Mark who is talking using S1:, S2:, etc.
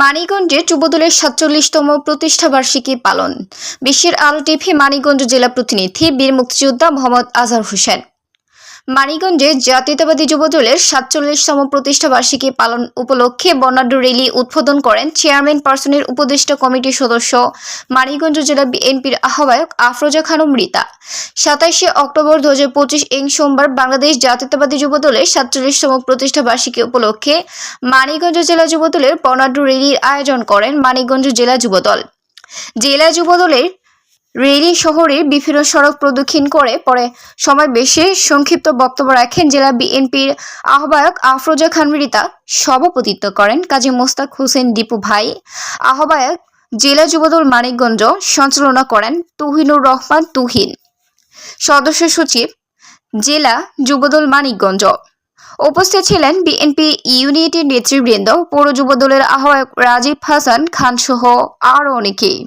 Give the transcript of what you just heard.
S1: মানিকগঞ্জে যুবদলের সাতচল্লিশতম প্রতিষ্ঠাবার্ষিকী পালন। বিশ্বের আলো টিভি মানিগঞ্জ জেলা প্রতিনিধি বীর মুক্তিযোদ্ধা মোহাম্মদ আজহার হোসেন। মানিকগঞ্জে জাতীয়তাবাদী যুবদলের সাতচল্লিশতম প্রতিষ্ঠাবার্ষিকী পালন উপলক্ষে বর্ণাঢ্য র্যালি উদ্বোধন করেন চেয়ারম্যান পার্সনের উপদেষ্টা কমিটির সদস্য। মানিকগঞ্জ জেলা বিএনপির আহ্বায়ক আফরোজা খানম রীতা সাতাইশে অক্টোবর দু হাজার পঁচিশ ইং সোমবার বাংলাদেশ জাতীয়তাবাদী যুবদলের সাতচল্লিশতম প্রতিষ্ঠাবার্ষিকী উপলক্ষে মানিকগঞ্জ জেলা যুবদলের বর্ণাঢ্য র্যালির আয়োজন করেন মানিকগঞ্জ জেলা যুবদল। জেলা যুবদলের রেলি শহরের বিভিন্ন সড়ক প্রদক্ষিণ করে পরে সময় বেশি সংক্ষিপ্ত বক্তব্য রাখেন জেলা বিএনপির আহ্বায়ক আফরোজা খান রিতা সভাপতিত্ব করেন কাজী মোস্তাক হোসেন দীপু ভাই। আহ্বায়ক জেলা যুবদল মানিকগঞ্জ সঞ্চালনা করেন তুহিনুর রহমান তুহিন। সদস্য সচিব জেলা যুবদল মানিকগঞ্জ। উপস্থিত ছিলেন বিএনপি ইউনিটের নেতৃবৃন্দ, পৌর যুবদলের আহ্বায়ক রাজীব হাসান খান সহ আরও অনেকেই।